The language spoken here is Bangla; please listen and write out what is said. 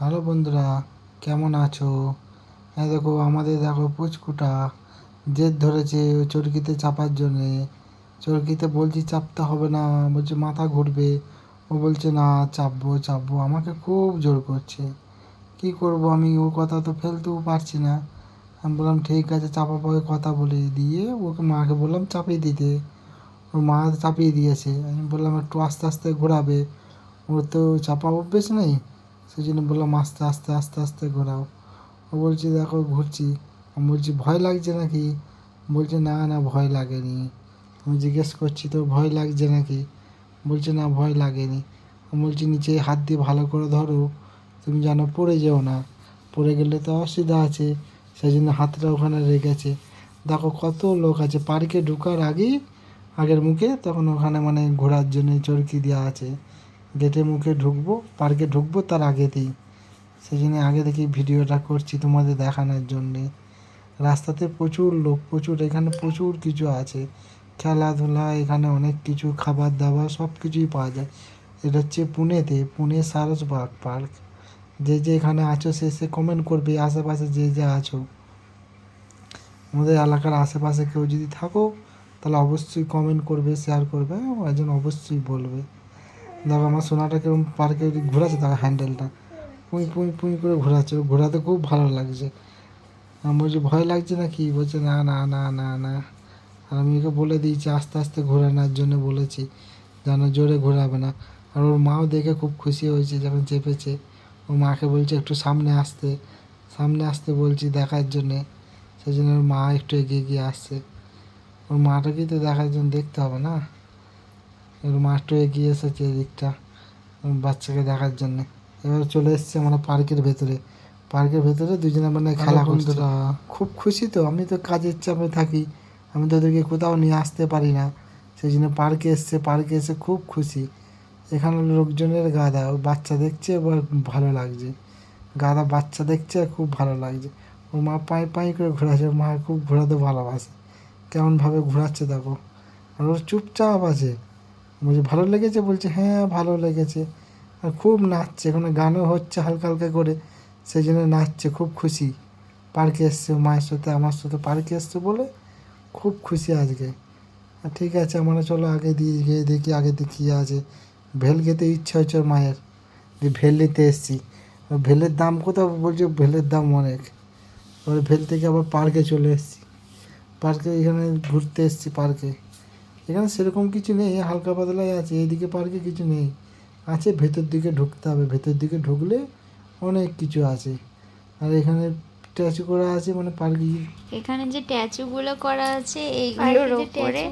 হ্যালো বন্ধুরা, কেমন আছো? হ্যাঁ দেখো, আমাদের দেখো পুচকুটা জেদ ধরেছে ওই চরকিতে চাপার জন্যে। চরকিতে বলছি, চাপতে হবে না। বলছে, মাথা ঘুরবে। ও বলছে, না, চাপবো চাপবো। আমাকে খুব জোর করছে। কি করব আমি? ও কথা তো ফেলতেও পারছি না। আমি বললাম, ঠিক আছে চাপা পরে কথা বলে দিয়ে ওকে মাকে বললাম চাপিয়ে দিতে। ওর মা চাপিয়ে দিয়েছে। আমি বললাম, একটু আস্তে আস্তে ঘোরাবে। ওর তো চাপা অভ্যেস নেই। সেই জন্য বললাম আস্তে আস্তে আস্তে আস্তে ঘোরাও। ও বলছে, দেখো, ঘুরছি। আমি বলছি, ভয় লাগছে নাকি? বলছে, না না, ভয় লাগেনি। আমি জিজ্ঞেস করছি তো ভয় লাগছে নাকি? বলছে, না, ভয় লাগেনি। আমি বলছি, নিচে হাত দিয়ে ভালো করে ধরো। তুমি জানো পড়ে যেও না। পড়ে গেলে তো অসুবিধা আছে সেই জন্য হাতটা ওখানে রেখেছে। দেখো, কত লোক আছে। পার্কে ঢোকার আগেই, আগের মুখে, তখন ওখানে মানে ঘোরার জন্য চরকি দেওয়া আছে। গেটের মুখে ঢুকবো, পার্কে ঢুকবো তার আগেতেই। সেই জন্য আগে থেকে ভিডিওটা করছি তোমাদের দেখানোর জন্যে। রাস্তাতে প্রচুর লোক, প্রচুর, এখানে প্রচুর কিছু আছে। খেলাধুলা, এখানে অনেক কিছু খাবার দাবার সব কিছুই পাওয়া যায়। এটা হচ্ছে পুনেতে, পুনে সারসবাগ পার্ক। যে যে এখানে আছো, সে সে কমেন্ট করবে, আশেপাশে যে যে আছো। আমাদের এলাকার আশেপাশে কেউ যদি থাকো, তাহলে অবশ্যই কমেন্ট করবে শেয়ার করবে একজন অবশ্যই বলবে। দেখো আমার সোনাটা কীরকম পার্কে ঘোরাচ্ছে তার হ্যান্ডেলটা পুঁই পুঁই পুঁই করে ঘোরাচ্ছে। ঘোরাতে খুব ভালো লাগছে। আমি বলছি, ভয় লাগছে না কি? বলছে, না না না না না। আর আমি ওকে বলে দিয়েছি, আস্তে আস্তে ঘোরানোর জন্য বলেছি, যেন জোরে ঘোরাবে না। আর ওর মাও দেখে খুব খুশি হয়েছে, যখন চেপেছে। ওর মাকে বলছে, একটু সামনে আসতে। সামনে আসতে বলছি দেখার জন্যে। সেই জন্য ওর মা একটু এগিয়ে গিয়ে আসছে। ওর মাটাকেই তো দেখার জন্য দেখতে হবে না? ওর মা একটু এগিয়ে এসেছে এদিকটা বাচ্চাকে দেখার জন্যে। এবার চলে এসছে আমরা পার্কের ভেতরে। পার্কের ভেতরে দুজনে মানে খেলা করছে। খুব খুশি তো আমি তো কাজের চাপে থাকি আমি তো ওদেরকে কোথাও নিয়ে আসতে পারি না। সেই জন্য পার্কে এসছে পার্কে এসে খুব খুশি। এখানে লোকজনের গাদা ও বাচ্চা দেখছে এবার ভালো লাগছে। গাদা বাচ্চা দেখছে আর খুব ভালো লাগছে। ওর মা পাই পাই করে ঘোরাচ্ছে ওর মা খুব ঘোরাতে ভালোবাসে। কেমনভাবে ঘোরাচ্ছে দেখো। আর ওর চুপচাপ আছে। বলছে, ভালো লেগেছে? বলছে হ্যাঁ ভালো লেগেছে। আর খুব নাচছে, এখানে গানও হচ্ছে হালকা হালকা করে, সেই জন্য নাচছে, খুব খুশি। পার্কে এসছে মায়ের সাথে, আমার সাথে পার্কে এসছে বলে খুব খুশি আজকে। ঠিক আছে, আমরা চলো আগে দিয়ে গিয়ে দেখি, আগে দেখি আছে। ভেল খেতে ইচ্ছা হচ্ছে মায়ের। যে ভেল নিতে এসছি। ভেলের দাম কোথাও বলছে, ভেলের দাম অনেক। ওই ভেল থেকে আবার পার্কে চলে এসেছি। পার্কে এখানে ঘুরতে এসেছি, পার্কে। এখানে সেরকম কিছু নেই হালকা পাতলাই আছে এইদিকে পার্কে কিছু নেই। আছে ভেতর দিকে ঢুকতে হবে ভেতর দিকে ঢুকলে অনেক কিছু আছে। আর এখানে স্ট্যাচু করা আছে মানে পার্কে এখানে যে স্ট্যাচু গুলো করা আছে এইগুলোর ওপরে